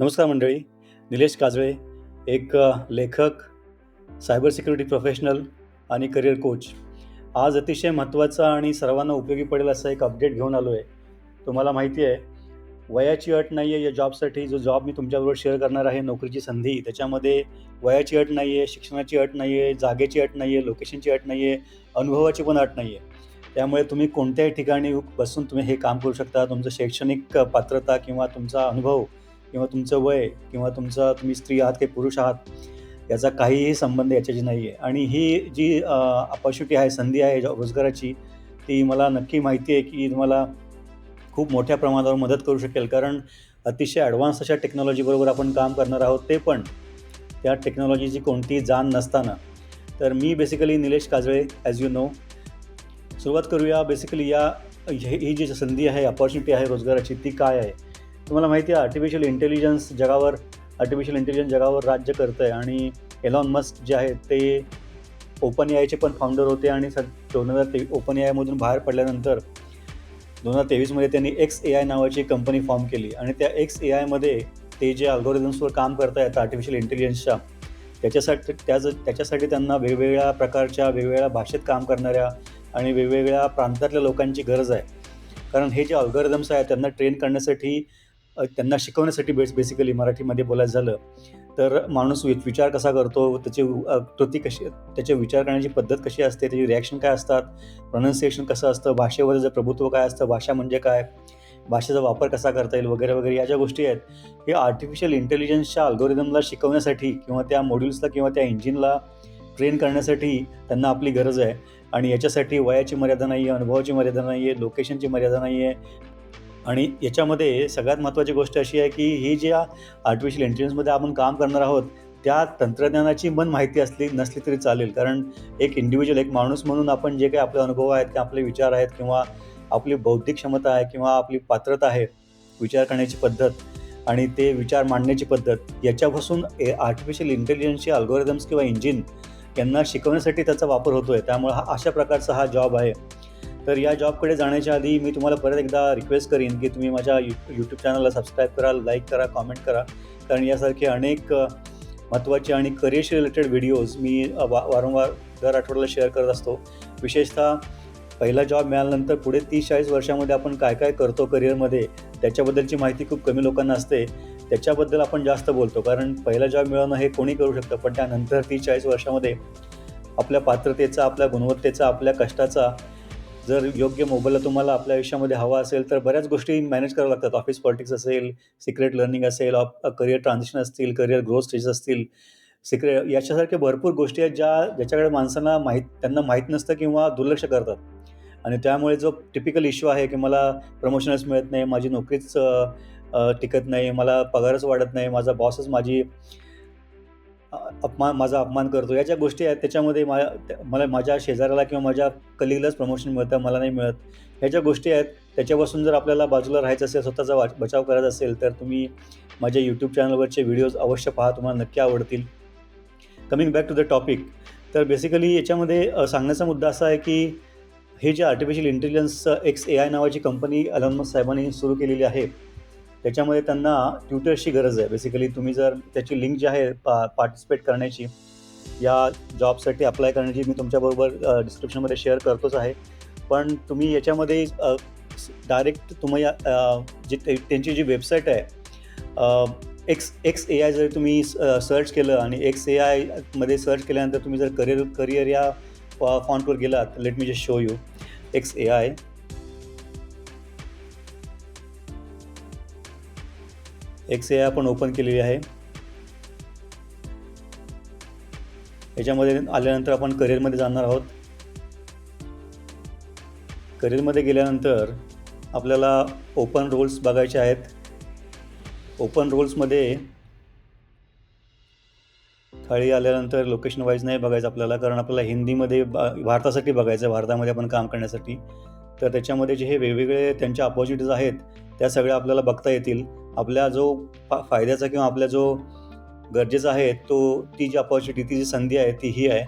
नमस्कार मंडळी निलेश काजळे एक लेखक सायबर सिक्युरिटी प्रोफेशनल आणि करिअर कोच. आज अतिशय महत्त्वाचा आणि सर्वांना उपयोगी पडेल असा एक अपडेट घेऊन आलो आहे तुम्हाला माहिती आहे वयाची अट नाही आहे या जॉबसाठी. जो जॉब मी तुमच्याबरोबर शेअर करणार आहे नोकरीची संधी त्याच्यामध्ये वयाची अट नाही आहे शिक्षणाची अट नाही आहे जागेची अट नाही आहे लोकेशनची अट नाही आहे अनुभवाची पण अट नाही आहे त्यामुळे तुम्ही कोणत्याही ठिकाणी बसून तुम्ही हे काम करू शकता. तुमचं शैक्षणिक पात्रता किंवा तुमचा अनुभव किंवा तुमचं वय किंवा तुमचा तुम्ही स्त्री आहात की पुरुष आहात याचा काहीही संबंध याच्याशी नाही आहे. आणि ही जी अपॉर्च्युनिटी आहे संधी आहे जॉ- रोजगाराची ती मला नक्की माहिती आहे की तुम्हाला खूप मोठ्या प्रमाणावर मदत करू शकेल. कारण अतिशय ॲडव्हान्स अशा टेक्नॉलॉजीबरोबर आपण काम करणार आहोत ते पण त्या टेक्नॉलॉजीची कोणतीही जाण नसताना. तर मी basically Nilesh Kajale as you know सुरुवात करूया. बेसिकली या ही जी संधी आहे अपॉर्च्युनिटी आहे रोजगाराची ती काय आहे? तुम्हाला माहिती आहे आर्टिफिशियल इंटेलिजन्स जगावर आर्टिफिशियल इंटेलिजन्स जगावर राज्य करतं आहे आणि एलॉन मस्क जे आहेत ते ओपन ए आयचे पण फाउंडर होते आणि स दोन हजार ते ओपन ए आयमधून बाहेर पडल्यानंतर दोन हजार तेवीसमध्ये त्यांनी एक्स ए आय नावाची कंपनी फॉर्म केली आणि त्या एक्स ए आयमध्ये ते जे अल्गोरिझम्सवर काम करत आहेत आर्टिफिशियल इंटेलिजन्सच्या त्याच्यासाठी त्याच त्याच्यासाठी त्यांना वेगवेगळ्या प्रकारच्या वेगवेगळ्या भाषेत काम करणाऱ्या आणि वेगवेगळ्या प्रांतातल्या लोकांची गरज आहे. कारण हे जे अल्गोरिदम्स आहेत त्यांना ट्रेन करण्यासाठी त्यांना शिकवण्यासाठी बेस बेसिकली मराठीमध्ये बोलायचं झालं तर माणूस वि विचार कसा करतो? त्याची कृती कशी त्याचे विचार करण्याची पद्धत कशी असते? त्याची रिॲक्शन काय असतात? प्रोनाऊन्सिएशन कसं असतं? भाषेवरचं प्रभुत्व काय असतं? भाषा म्हणजे काय? भाषेचा वापर कसा करता येईल? वगैरे वगैरे या ज्या गोष्टी आहेत हे आर्टिफिशियल इंटेलिजन्सच्या अल्गोरिदमला शिकवण्यासाठी किंवा त्या मॉड्यूल्सला किंवा त्या इंजिनला ट्रेन करण्यासाठी त्यांना आपली गरज आहे. आणि याच्यासाठी वयाची मर्यादा नाही आहे अनुभवाची मर्यादा नाही आहे लोकेशनची मर्यादा नाही आहे आणि याच्यामध्ये सगळ्यात महत्त्वाची गोष्ट अशी आहे की ही ज्या आर्टिफिशियल इंटेलिजन्समध्ये आपण काम करणार आहोत त्या तंत्रज्ञानाची पण माहिती असली नसली तरी चालेल. कारण एक इंडिव्हिज्युअल एक माणूस म्हणून आपण जे काही आपले अनुभव आहेत किंवा आपले विचार आहेत किंवा आपली बौद्धिक क्षमता आहे किंवा आपली पात्रता आहे विचार करण्याची पद्धत आणि ते विचार मांडण्याची पद्धत याच्यापासून ए आर्टिफिशियल इंटेलिजन्सचे अल्गोरिदम्स किंवा इंजिन यांना शिकवण्यासाठी त्याचा वापर होतो आहे त्यामुळे हा अशा प्रकारचा हा जॉब आहे. तर या जॉबकडे जाण्याच्या आधी मी तुम्हाला परत एकदा रिक्वेस्ट करीन की तुम्ही माझ्या यू यूट्यूब चॅनलला सबस्क्राईब करा लाईक करा कॉमेंट करा. कारण यासारखे अनेक महत्त्वाचे आणि करिअरशी रिलेटेड व्हिडिओज मी वा वारंवार दर आठवड्याला शेअर करत असतो. विशेषतः पहिला जॉब मिळाल्यानंतर पुढे तीस चाळीस वर्षामध्ये आपण काय काय करतो करिअरमध्ये त्याच्याबद्दलची माहिती खूप कमी लोकांना असते. त्याच्याबद्दल आपण जास्त बोलतो. कारण पहिला जॉब मिळवणं हे कोणी करू शकतं पण त्यानंतर तीस चाळीस वर्षामध्ये आपल्या पात्रतेचा आपल्या गुणवत्तेचा आपल्या कष्टाचा जर योग्य मोबाईलला तुम्हाला आपल्या आयुष्यामध्ये हवा असेल तर बऱ्याच गोष्टी मॅनेज कराव्या लागतात. ऑफिस पॉलिटिक्स असेल सिक्रेट लर्निंग असेल करिअर ट्रान्झिशन असतील करिअर ग्रोथ स्टेज असतील. सिक्रेट याच्यासारख्या भरपूर गोष्टी आहेत ज्या ज्याच्याकडे माणसांना माहीत त्यांना माहीत नसतं किंवा दुर्लक्ष करतात. आणि त्यामुळे जो टिपिकल इश्यू आहे की मला प्रमोशनच मिळत नाही माझी नोकरीच टिकत नाही मला पगारच वाढत नाही माझा बॉसच माझी अपमान माझा अपमान करतो. या ज्या गोष्टी आहेत त्याच्यामध्ये मा त्या- मला माझ्या शेजाऱ्याला किंवा माझ्या कलिगलाच प्रमोशन मिळतं मला नाही मिळत. ह्या ज्या गोष्टी आहेत त्याच्यापासून जर आपल्याला बाजूला राहायचं असेल स्वतःचा वाच बचाव करायचा असेल तर तुम्ही माझ्या यूट्यूब चॅनलवरचे व्हिडिओज अवश्य पहा तुम्हाला नक्की आवडतील. Coming back to the topic तर बेसिकली याच्यामध्ये सांगण्याचा मुद्दा असा आहे की हे जे artificial intelligence X A I नावाची कंपनी अलमस साहेबांनी सुरू केलेली आहे त्याच्यामध्ये त्यांना ट्युटर्सची गरज आहे. बेसिकली तुम्ही जर त्याची लिंक जी आहे पा पार्टिसिपेट करण्याची या जॉबसाठी अप्लाय करण्याची मी तुमच्याबरोबर डिस्क्रिप्शनमध्ये शेअर करतोच आहे. पण तुम्ही याच्यामध्ये डायरेक्ट तुम्ही अ, जी ते- त्यांची जी वेबसाईट आहे एक्स एक्स ए आय जर तुम्ही सर्च केलं आणि एक्स ए आयमध्ये सर्च केल्यानंतर तुम्ही जर करिअर करिअर या फॉन्टवर गेलात let me just show you X A I X A I आपण ओपन केलेली आहे. याच्यामध्ये आल्यानंतर आपण करिअरमध्ये जाणार आहोत. करिअरमध्ये गेल्यानंतर आपल्याला ओपन रोल्स बघायचे आहेत. ओपन रोल्समध्ये खाली आल्यानंतर लोकेशन वाईज नाही बघायचं आपल्याला कारण आपल्याला हिंदीमध्ये ब- भारतासाठी बघायचं आहे भारतामध्ये आपण काम करण्यासाठी. तर त्याच्यामध्ये जे हे वेगवेगळे त्यांच्या अपॉर्च्युनिटीज आहेत त्या सगळ्या आपल्याला बघता येतील. आपल्या जो फा फायद्याचा किंवा आपल्या जो गरजेचा आहे तो ती जी अपॉर्च्युनिटी ती जी संधी आहे ती ही आहे.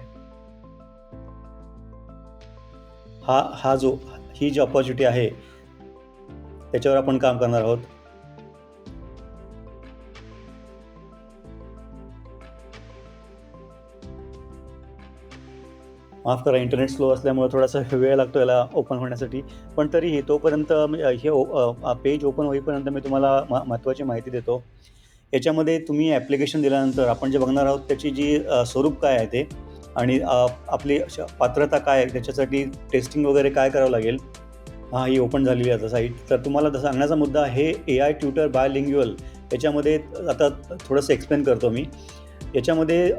हा हा जो ही जी अपॉर्च्युनिटी आहे त्याच्यावर आपण काम करणार आहोत. माफ करा इंटरनेट स्लो असल्यामुळे थोडासा वेळ लागतो याला ओपन होण्यासाठी. पण तरीही तोपर्यंत म्हणजे हे ओ पेज ओपन होईपर्यंत मी तुम्हाला म महत्त्वाची माहिती देतो. याच्यामध्ये तुम्ही ॲप्लिकेशन दिल्यानंतर आपण जे बघणार आहोत त्याची जी स्वरूप काय आहे ते आणि आपली पात्रता काय आहे त्याच्यासाठी टेस्टिंग वगैरे काय करावं लागेल हां ही ओपन झालेली आहे आता साईट तर तुम्हाला सांगण्याचा मुद्दा हे A I tutor bilingual याच्यामध्ये आता थोडंसं एक्सप्लेन करतो मी. याच्यामध्ये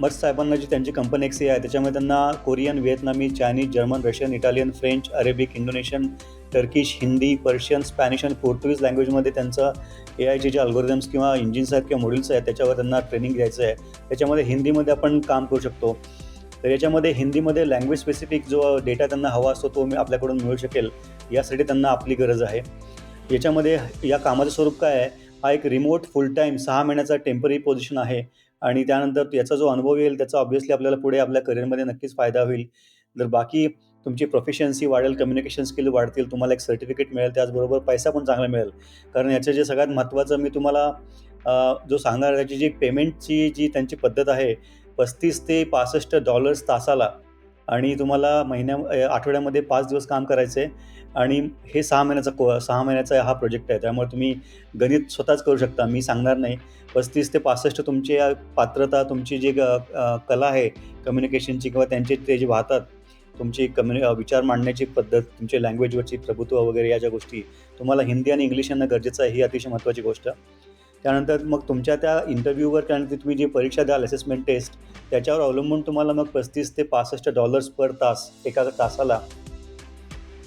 मर्स साहेबांना जी त्यांची कंपनी एक्सी आहे त्याच्यामध्ये त्यांना Korean Vietnamese Chinese German Russian Italian French Arabic Indonesian Turkish Hindi Persian Spanish आणि पोर्तुगीज लँग्वेजमध्ये त्यांचं ए आयचे जे अल्गोरिदम्स किंवा इंजिन्स आहेत किंवा मॉड्युल्स आहेत त्याच्यावर त्यांना ट्रेनिंग घ्यायचं आहे. त्याच्यामध्ये हिंदीमध्ये आपण काम करू शकतो. तर याच्यामध्ये हिंदीमध्ये लँग्वेज स्पेसिफिक जो डेटा त्यांना हवा असतो तो मी आपल्याकडून मिळू शकेल. यासाठी त्यांना आपली गरज आहे. याच्यामध्ये या कामाचं स्वरूप काय आहे? हा एक रिमोट फुल टाईम सहा महिन्याचा टेंपररी पोझिशन आहे. आणि त्यानंतर याचा जो अनुभव येईल त्याचा ऑब्व्हियसली आपल्याला पुढे आपल्या करिअरमध्ये नक्कीच फायदा होईल. जर बाकी तुमची प्रोफिशियन्सी वाढेल कम्युनिकेशन स्किल वाढतील तुम्हाला एक सर्टिफिकेट मिळेल त्याचबरोबर पैसा पण चांगला मिळेल. कारण याचं जे सगळ्यात महत्त्वाचं मी तुम्हाला जो सांगणार त्याची जी पेमेंटची जी त्यांची पद्धत आहे पस्तीस ते पासष्ट डॉलर्स तासाला आणि तुम्हाला महिन्या आठवड्यामध्ये पाच दिवस काम करायचं आहे आणि हे सहा महिन्याचा को सहा महिन्याचा हा प्रोजेक्ट आहे. त्यामुळे तुम्ही गणित स्वतःच करू शकता. मी सांगणार नाही. पस्तीस ते पासष्ट तुमची पात्रता तुमची जी कला आहे कम्युनिकेशनची किंवा त्यांचे ते जे वाहतात तुमची कम्युनि विचार मांडण्याची पद्धत तुमची लँग्वेजवरची प्रभुत्व वगैरे या ज्या गोष्टी तुम्हाला हिंदी आणि इंग्लिश यांना गरजेचं आहे ही अतिशय महत्त्वाची गोष्ट. त्यानंतर मग तुमच्या त्या इंटरव्ह्यूवर त्यानंतर तुम्ही जी परीक्षा द्याल असेसमेंट टेस्ट त्याच्यावर अवलंबून तुम्हाला मग पस्तीस ते पासष्ट डॉलर्स पर तास एका तासाला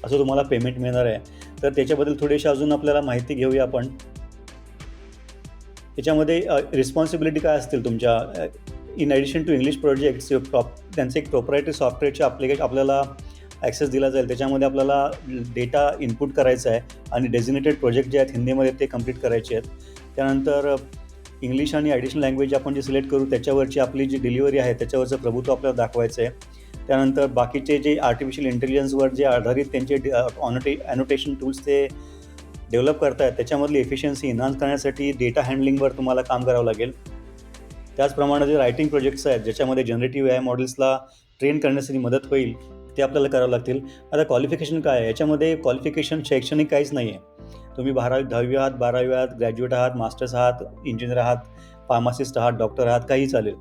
असं तुम्हाला पेमेंट मिळणार आहे. तर त्याच्याबद्दल थोडीशी अजून आपल्याला माहिती घेऊया आपण. त्याच्यामध्ये रिस्पॉन्सिबिलिटी काय असतील तुमच्या? In addition to English projects prop त्यांचं एक प्रोपरायटरी सॉफ्टवेअरचे ॲप्लिकेशन आपल्याला ॲक्सेस दिला जाईल. त्याच्यामध्ये आपल्याला डेटा इनपुट करायचा आहे आणि डेझिनेटेड प्रोजेक्ट जे आहेत हिंदीमध्ये ते कंप्लीट करायचे आहेत. त्यानंतर इंग्लिश आणि ॲडिशनल लँग्वेज आपण जे सिलेक्ट करू त्याच्यावरची आपली जी डिलिव्हरी आहे त्याच्यावरचं प्रभुत्व आपल्याला दाखवायचं आहे त्यानंतर बाकीचे जे आर्टिफिशियल इंटेलिजन्सवर जे आधारित त्यांचे ऑनोटे ॲनोटेशन टूल्स ते डेव्हलप करतायत त्याच्यामधली एफिशियन्सी इन्हान्स करण्यासाठी डेटा हँडलिंगवर तुम्हाला काम करावं लागेल. त्याचप्रमाणे जे रायटिंग प्रोजेक्ट्स आहेत ज्याच्यामध्ये जनरेटिव्ह आय मॉडेल्सला ट्रेन करण्यासाठी मदत होईल ते आपल्याला करावं लागतील. आता क्वालिफिकेशन काय आहे? याच्यामध्ये क्वालिफिकेशन शैक्षणिक काहीच नाही आहे तुम्ही बारावी दहावी आहात बारावी आहात ग्रॅज्युएट आहात मास्टर्स आहात इंजिनियर आहात फार्मासिस्ट आहात डॉक्टर आहात काही चालेल.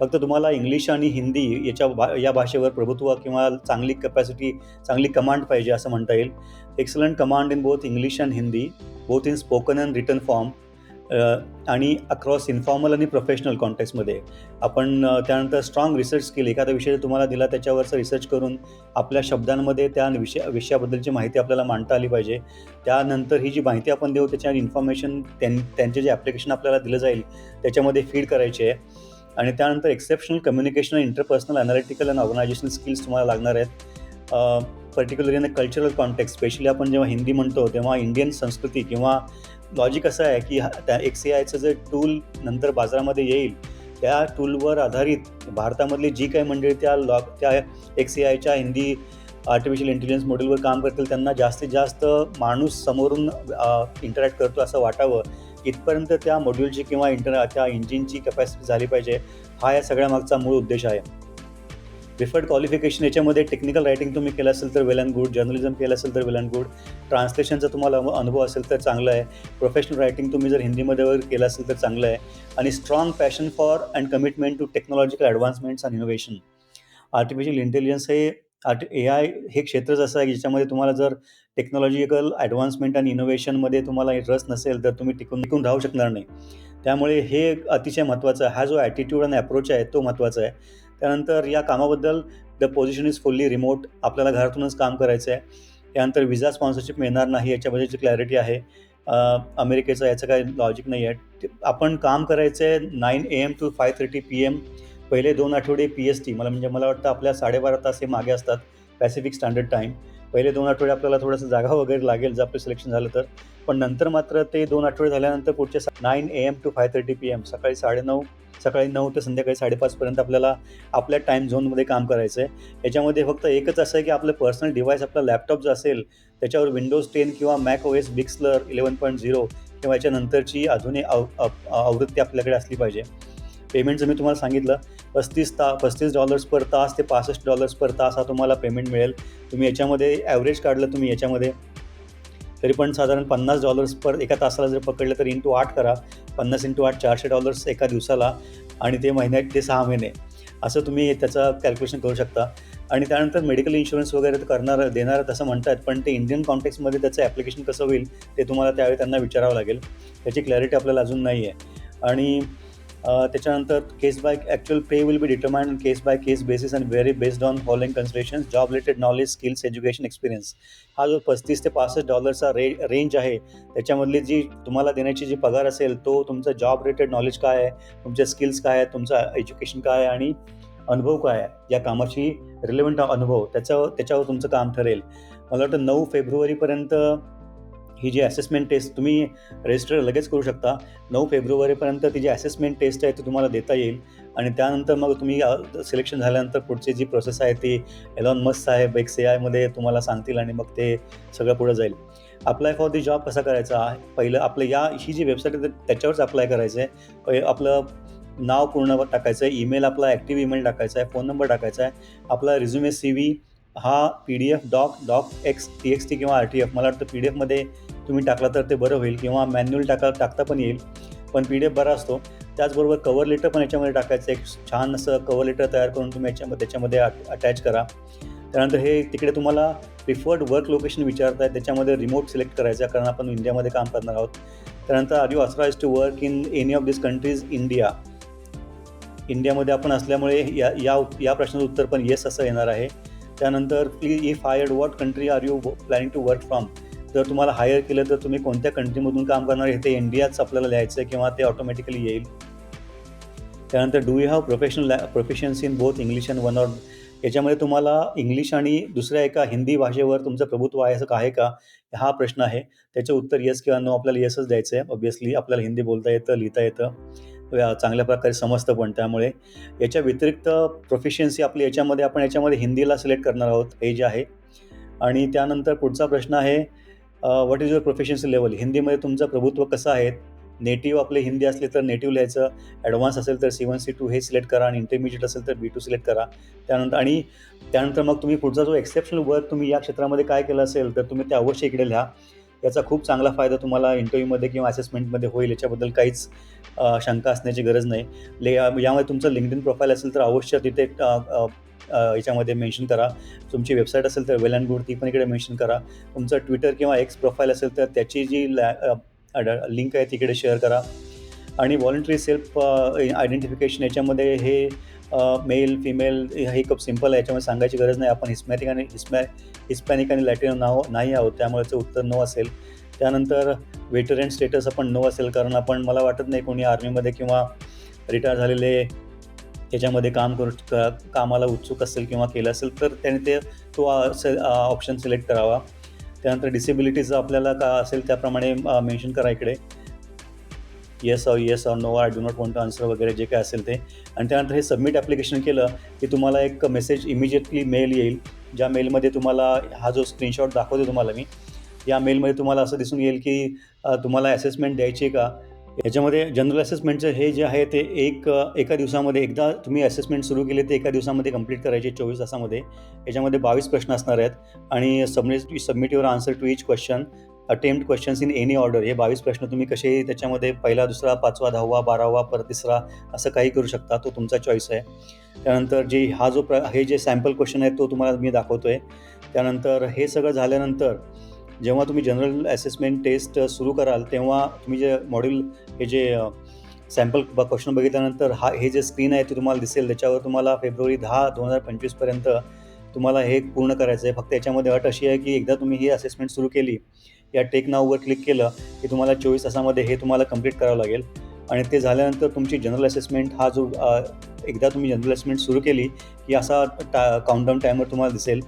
फक्त तुम्हाला इंग्लिश आणि हिंदी याच्या भा या भाषेवर प्रभुत्व किंवा चांगली कपॅसिटी चांगली कमांड पाहिजे असं म्हणता येईल. Excellent command in both English and Hindi both in spoken and written form आणि अक्रॉस इन्फॉर्मल आणि प्रोफेशनल कॉन्टेक्समध्ये आपण त्यानंतर स्ट्रॉंग रिसर्च स्किल एखादा विषय तुम्हाला दिला त्याच्यावरचं रिसर्च करून आपल्या शब्दांमध्ये त्या विषय विषयाबद्दलची माहिती आपल्याला मांडता आली पाहिजे. त्यानंतर ही जी माहिती आपण देऊ त्याच्यावर इन्फॉर्मेशन त्यां त्यांचे जे ॲप्लिकेशन आपल्याला दिलं जाईल त्याच्यामध्ये फीड करायचे आहे. आणि त्यानंतर exceptional communication interpersonal analytical and organisational skills तुम्हाला लागणार आहेत. Particular in a cultural context specially आपण जेव्हा हिंदी म्हणतो तेव्हा इंडियन संस्कृती किंवा लॉजिक असं आहे की त्या एक्स ए आयचं जे टूल नंतर बाजारामध्ये येईल त्या टूलवर आधारित भारतामधली जी काही मंडळी त्या लॉ त्या एक्स ए आयच्या हिंदी आर्टिफिशियल इंटेलिजन्स मॉडेलवर काम करतील त्यांना जास्तीत जास्त माणूस समोरून इंटरॅक्ट करतो असं वाटावं. इथपर्यंत त्या मॉड्यूलची किंवा इंटर त्या इंजिनची कपॅसिटी झाली पाहिजे हा या सगळ्या मागचा मूळ उद्देश आहे. बिफर्ड क्वालिफिकेशन याच्यामध्ये टेक्निकल रायटिंग तुम्ही केलं असेल तर वेल अँड गुड जर्नलिझम केलं असेल तर वेल अँड गुड ट्रान्सलेशनचा तुम्हाला अनुभव असेल तर चांगलं आहे. प्रोफेशनल रायटिंग तुम्ही जर हिंदीमध्ये वगैरे केलं असेल तर चांगलं आहे. आणि strong passion for and commitment to technological advancements and innovation artificial intelligence हे आर्ट ए आय हे क्षेत्रच असं आहे ज्याच्यामध्ये तुम्हाला जर टेक्नॉलॉजिकल ॲडव्हान्समेंट आणि इनोव्हेशनमध्ये तुम्हाला रस नसेल तर तुम्ही टिकून टिकून राहू शकणार नाही. त्यामुळे हे अतिशय महत्त्वाचं आहे. हा जो ॲटिट्यूड आणि अप्रोच आहे तो महत्त्वाचा आहे. त्यानंतर या कामाबद्दल the position is fully remote आपल्याला घरातूनच काम करायचं आहे त्यानंतर विजा स्पॉन्सरशिप मिळणार नाही याच्याबद्दलची क्लॅरिटी आहे अमेरिकेचं याचं काही लॉजिक नाही आहे आपण काम करायचं आहे nine A M to five thirty P M पहिले दोन आठवडे पी एस टी मला म्हणजे मला वाटतं आपल्या साडेबारा तास हे मागे असतात पॅसिफिक स्टँडर्ड टाईम पहिले दोन आठवडे आपल्याला थोडंसं जागा वगैरे लागेल जर आपलं सिलेक्शन झालं तर. पण नंतर मात्र ते दोन आठवडे झाल्यानंतर पुढचे nine A M to five thirty P M सकाळी साडेनऊ सकाळी नऊ ते संध्याकाळी साडेपाचपर्यंत आपल्याला आपल्या टाईम झोनमध्ये काम करायचं आहे याच्यामध्ये फक्त एकच असं आहे की आपलं पर्सनल डिव्हाइस आपला लॅपटॉप जो असेल त्याच्यावर विंडोज टेन किंवा Mac O S Big Sur eleven point zero किंवा याच्यानंतरची अजूनही आव आवृत्ती आपल्याकडे असली पाहिजे. पेमेंटचं मी तुम्हाला सांगितलं पस्तीस ता पस्तीस डॉलर्स पर तास ते पासष्ट डॉलर्स पर तास हा तुम्हाला पेमेंट मिळेल. तुम्ही याच्यामध्ये ॲव्हरेज काढलं तुम्ही याच्यामध्ये. तरी पण साधारण पन्नास डॉलर्स पर एका तासाला जर पकडलं तर इंटू आठ करा. पन्नास इंटू आठ चारशे डॉलर्स एका दिवसाला आणि ते महिन्यात ते सहा महिने. असं तुम्ही त्याचं कॅल्क्युलेशन करू शकता. आणि त्यानंतर मेडिकल इन्शुरन्स वगैरे तर देणार तसं म्हणतात पण ते इंडियन कॉन्टेक्समध्ये त्याचं ॲप्लिकेशन कसं होईल ते तुम्हाला त्यावेळी त्यांना विचारावं लागेल. त्याची क्लॅरिटी आपल्याला अजून नाही आहे आणि त्याच्यानंतर case by actual pay will be determined case by case basis and very based on following consideration job related knowledge skills education experience हा जो पस्तीस ते पासष्ट डॉलरचा रे रेंज आहे त्याच्यामधली जी तुम्हाला देण्याची जी पगार असेल तो तुमचं जॉब रिलेटेड नॉलेज काय आहे तुमच्या स्किल्स काय आहे तुमचं एज्युकेशन काय आहे आणि अनुभव काय आहे या कामाची रिलेवंट अनुभव त्याचा त्याच्यावर तुमचं काम ठरेल. मला वाटतं नऊ फेब्रुवारीपर्यंत ही जी असेसमेंट टेस्ट तुम्ही रजिस्टर लगेच करू शकता. नऊ फेब्रुवारीपर्यंत ती जी असेसमेंट टेस्ट आहे ती तुम्हाला देता येईल. आणि त्यानंतर मग तुम्ही सिलेक्शन झाल्यानंतर पुढची जी प्रोसेस आहे ती एलॉन मस्त साहेब एक सी आयमध्ये तुम्हाला सांगतील आणि मग ते सगळं पुढं जाईल. अप्लाय फॉर दी जॉब कसा करायचा? पहिलं आपलं या ही जी वेबसाईट आहे त्याच्यावरच अप्लाय करायचं आहे आपलं नाव पूर्ण टाकायचं आहे ईमेल आपला ॲक्टिव्ह ईमेल टाकायचा आहे फोन नंबर टाकायचा आहे आपला रिझ्युमे सी व्ही हा P D F doc doc X T X T किंवा आर टी एफ मला वाटतं पी डी एफमध्ये तुम्ही टाकला तर ते बरं होईल किंवा मॅन्युअल टाका टाकता पण येईल. पण पी डी एफ बरा असतो. त्याचबरोबर कवर लेटर पण याच्यामध्ये टाकायचं. एक छान असं कवर लेटर तयार करून तुम्ही याच्यामध्ये त्याच्यामध्ये अटॅच करा. त्यानंतर हे तिकडे तुम्हाला प्रिफर्ड वर्क लोकेशन विचारत आहे त्याच्यामध्ये रिमोट सिलेक्ट करायचा आहे कारण आपण इंडियामध्ये काम करणार आहोत. त्यानंतर are you authorize to work in any of this countries India इंडियामध्ये आपण असल्यामुळे या या या प्रश्नाचं उत्तर पण येस असं येणार आहे. त्यानंतर please if hired what country are you planning to work from जर तुम्हाला हायर केलं तर तुम्ही कोणत्या कंट्रीमधून काम करणार? हे ते इंडियाच आपल्याला लिहायचं आहे किंवा ते ऑटोमॅटिकली येईल. त्यानंतर do you have professional proficiency in both English and one or याच्यामध्ये तुम्हाला इंग्लिश आणि दुसऱ्या एका हिंदी भाषेवर तुमचं प्रभुत्व आहे असं आहे का? हा प्रश्न आहे. त्याचं उत्तर येस किंवा नो आपल्याला येसच द्यायचं आहे ऑब्वियसली आपल्याला हिंदी बोलता येतं लिहिता येतं. चांगल्या प्रकारे समजतं पण त्यामुळे. याच्या व्यतिरिक्त प्रोफिशियन्सी आपली याच्यामध्ये आपण याच्यामध्ये हिंदीला सिलेक्ट करणार आहोत हे जे आहे. आणि त्यानंतर पुढचा प्रश्न आहे what is your proficiency level हिंदीमध्ये तुमचं प्रभुत्व कसं आहे? नेटिव्ह आपले हिंदी असले तर नेटिव्ह लिहायचं. ॲडव्हान्स असेल तर सी वन सी टू हे सिलेक्ट करा. आणि इंटरमिजिएट असेल तर बी टू सिलेक्ट करा. त्यानंतर आणि त्यानंतर मग तुम्ही पुढचा जो एक्सेप्शनल वर्क तुम्ही या क्षेत्रामध्ये काय केलं असेल तर तुम्ही ते अवश्य इकडे लिहा. याचा खूप चांगला फायदा तुम्हाला इंटरव्ह्यूमध्ये किंवा असेसमेंटमध्ये होईल. याच्याबद्दल काहीच शंका असण्याची गरज नाही. ले यामध्ये तुमचं लिंकडिन प्रोफाईल असेल तर अवश्य तिथे याच्यामध्ये मेन्शन करा. तुमची वेबसाईट असेल तर वेल अँड गुड ती पण इकडे मेन्शन करा. तुमचं ट्विटर किंवा एक्स प्रोफाईल असेल तर त्याची जी लिंक आहे तिकडे शेअर करा. आणि व्हॉलंटरी सेल्फ आयडेंटिफिकेशन याच्यामध्ये हे मेल फिमेल हे खूप सिंपल आहे. याच्यामुळे सांगायची गरज नाही. आपण हिस्मॅटिक आणि हिस्मॅ हिस्पॅनिक आणि लॅटिन नाव नाही आहोत. त्यामुळे उत्तर नो असेल. त्यानंतर वेटरन स्टेटस आपण नो असेल. कारण आपण मला वाटत नाही कोणी आर्मीमध्ये किंवा रिटायर झालेले त्याच्यामध्ये काम करू कामाला उत्सुक असेल किंवा केलं असेल तर त्याने ते तो ऑप्शन सिलेक्ट करावा. त्यानंतर डिसेबिलिटीज आपल्याला का असेल त्याप्रमाणे मेन्शन करा इकडे. Yes or yes or no I do not want to answer वगैरे जे काय असेल ते. आणि त्यानंतर हे सबमिट ॲप्लिकेशन केलं की तुम्हाला एक मेसेज इमिजिएटली मेल येईल. ज्या मेलमध्ये तुम्हाला हा जो स्क्रीनशॉट दाखवतो तुम्हाला मी या मेलमध्ये तुम्हाला असं दिसून येईल की तुम्हाला असेसमेंट द्यायची आहे का? याच्यामध्ये जनरल असेसमेंटचं हे जे आहे ते एक एका दिवसामध्ये एकदा तुम्ही असेसमेंट सुरू केले ते एका दिवसामध्ये कंप्लीट करायचे चोवीस तासामध्ये. याच्यामध्ये बावीस प्रश्न असणार आहेत आणि submit submit your answer to each question attempt questions in any order हे बावीस प्रश्न तुम्ही कसे त्याच्यामध्ये पहिला दुसरा पाचवा दहावा बारावा परत तिसरा असं काही करू शकता. तो तुमचा चॉईस आहे. त्यानंतर जे हा जो प्र हे जे सॅम्पल क्वेश्चन आहे तो तुम्हाला मी दाखवतो आहे त्यानंतर हे सगळं झाल्यानंतर जेव्हा तुम्ही जनरल असेसमेंट टेस्ट सुरू कराल तेव्हा तुम्ही जे मॉड्यूल हे जे सॅम्पल क्वेश्चन बघितल्यानंतर हा हे जे स्क्रीन आहे ते तुम्हाला दिसेल. त्याच्यावर तुम्हाला फेब्रुवारी दहा दोन हजार पंचवीसपर्यंत तुम्हाला हे पूर्ण करायचं आहे. फक्त याच्यामध्ये अट अशी आहे की एकदा तुम्ही ही असेसमेंट सुरू केली या टेक नाववर क्लिक केलं की तुम्हाला चोवीस तासामध्ये हे तुम्हाला कंप्लीट करावं लागेल. आणि ते झाल्यानंतर तुमची जनरल असेसमेंट हा जो एकदा तुम्ही जनरल असेसमेंट सुरू केली की असा टा काउंटडाऊन टायमर तुम्हाला दिसेल.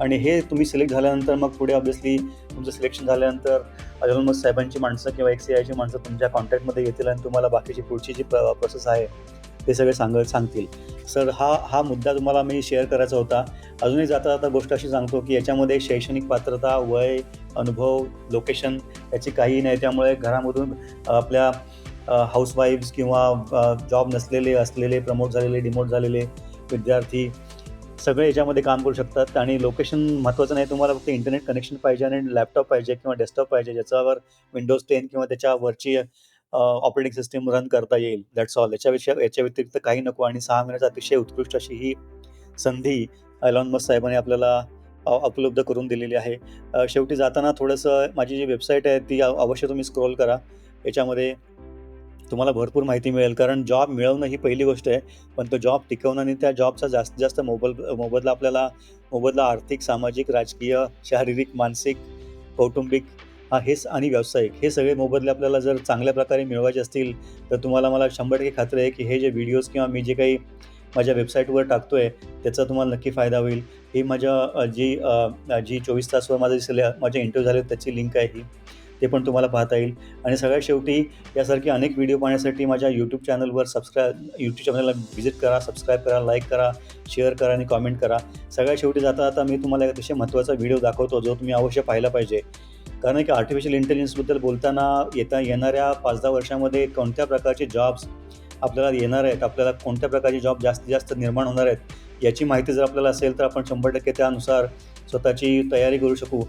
आणि हे तुम्ही सिलेक्ट झाल्यानंतर मग पुढे ऑब्वियसली तुमचं सिलेक्शन झाल्यानंतर अजून साहेबांची माणसं किंवा एक सी आयची माणसं तुमच्या कॉन्टॅक्टमध्ये येतील आणि तुम्हाला बाकीची पुढची जी प्रोसेस आहे ते सगळे सांग सांगतील. सर हा हा मुद्दा तुम्हाला मी शेअर करायचा होता. अजूनही जाता जाता गोष्ट अशी सांगतो की याच्यामध्ये शैक्षणिक पात्रता वय अनुभव लोकेशन याची काही नाही. त्यामुळे घरामधून आपल्या हाऊसवाईफ्स किंवा जॉब नसलेले असलेले प्रमोट झालेले डिमोट झालेले विद्यार्थी सगळे याच्यामध्ये काम करू शकतात. आणि लोकेशन महत्त्वाचं नाही तुम्हाला फक्त इंटरनेट कनेक्शन पाहिजे आणि लॅपटॉप पाहिजे किंवा डेस्कटॉप पाहिजे ज्याच्यावर विंडोज टेन किंवा त्याच्यावरची ऑपरेटिंग सिस्टीम रन करता येईल. दॅट्स ऑल याच्याविषयी याच्या व्यतिरिक्त काही नको. आणि सहा महिन्याचा अतिशय उत्कृष्ट अशी ही संधी एलॉन मस्क साहेबांनी आपल्याला उपलब्ध करून दिलेली आहे. शेवटी जाताना थोडंसं माझी जी वेबसाईट आहे ती अवश्य तुम्ही स्क्रोल करा. याच्यामध्ये तुम्हाला भरपूर माहिती मिळेल. कारण जॉब मिळवणं ही पहिली गोष्ट आहे. पण तो जॉब टिकवणं आणि त्या जॉबचा जास्तीत जास्त मोबल मोबदला आपल्याला मोबदला आर्थिक सामाजिक राजकीय शारीरिक मानसिक कौटुंबिक हा हेच आणि व्यावसायिक. हे सगळे मोबदले आपल्याला जर चांगल्या प्रकारे मिळवायचे असतील तर तुम्हाला मला शंभर टक्के खात्री आहे की हे जे व्हिडिओज किंवा मी जे काही माझ्या वेबसाईटवर टाकतो आहे त्याचा तुम्हाला नक्की फायदा होईल. ही माझ्या जी जी चोवीस तासवर माझं दिसले माझे इंटरव्ह्यू झाले त्याची लिंक आहे. ही ते पण तुम्हाला पाहता येईल. आणि सगळ्यात शेवटी यासारखे अनेक व्हिडिओ पाहण्यासाठी माझ्या यूट्यूब चॅनलवर सबस्क्राईब यूट्यूब चॅनलला व्हिजिट करा सबस्क्राईब करा लाईक करा शेअर करा आणि कॉमेंट करा. सगळ्यात शेवटी जाता जाता मी तुम्हाला एक अतिशय महत्त्वाचा व्हिडिओ दाखवतो जो तुम्ही अवश्य पाहायला पाहिजे. कारण की आर्टिफिशियल इंटेलिजन्सबद्दल बोलताना येता येणाऱ्या पाच दहा वर्षामध्ये कोणत्या प्रकारचे जॉब्स आपल्याला येणार आहेत? आपल्याला कोणत्या प्रकारचे जॉब जास्तीत जास्त निर्माण होणार आहेत? याची माहिती जर आपल्याला असेल तर आपण शंभर टक्के त्यानुसार स्वतःची तयारी करू शकू.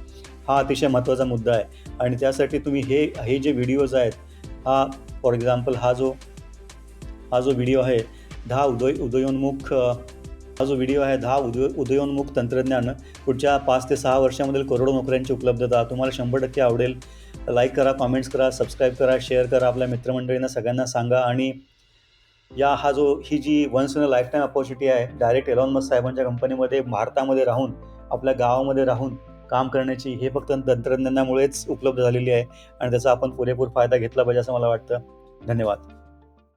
हा अतिशय महत्त्वाचा मुद्दा आहे. आणि त्यासाठी तुम्ही हे हे जे व्हिडिओज आहेत हा फॉर एक्झाम्पल हा जो हा जो व्हिडिओ आहे दहा उदय उदयोन्मुख हा जो व्हिडिओ आहे दहा उदय उदयोन्मुख तंत्रज्ञान पुढच्या पाच ते सहा वर्षामधील करोडो नोकऱ्यांची उपलब्धता तुम्हाला शंभर टक्के आवडेल. लाईक करा कॉमेंट्स करा सबस्क्राईब करा शेअर करा आपल्या मित्रमंडळींना सगळ्यांना सांगा. आणि या हा जो ही जी once in a life time opportunity आहे डायरेक्ट एलॉन मस्क साहेबांच्या कंपनीमध्ये भारतामध्ये राहून आपल्या गावामध्ये राहून काम करण्याची हे फक्त तंत्रज्ञानामुळेच उपलब्ध झालेली आहे. आणि त्याचा आपण पुरेपूर फायदा घेतला पाहिजे असं मला वाटतं. धन्यवाद.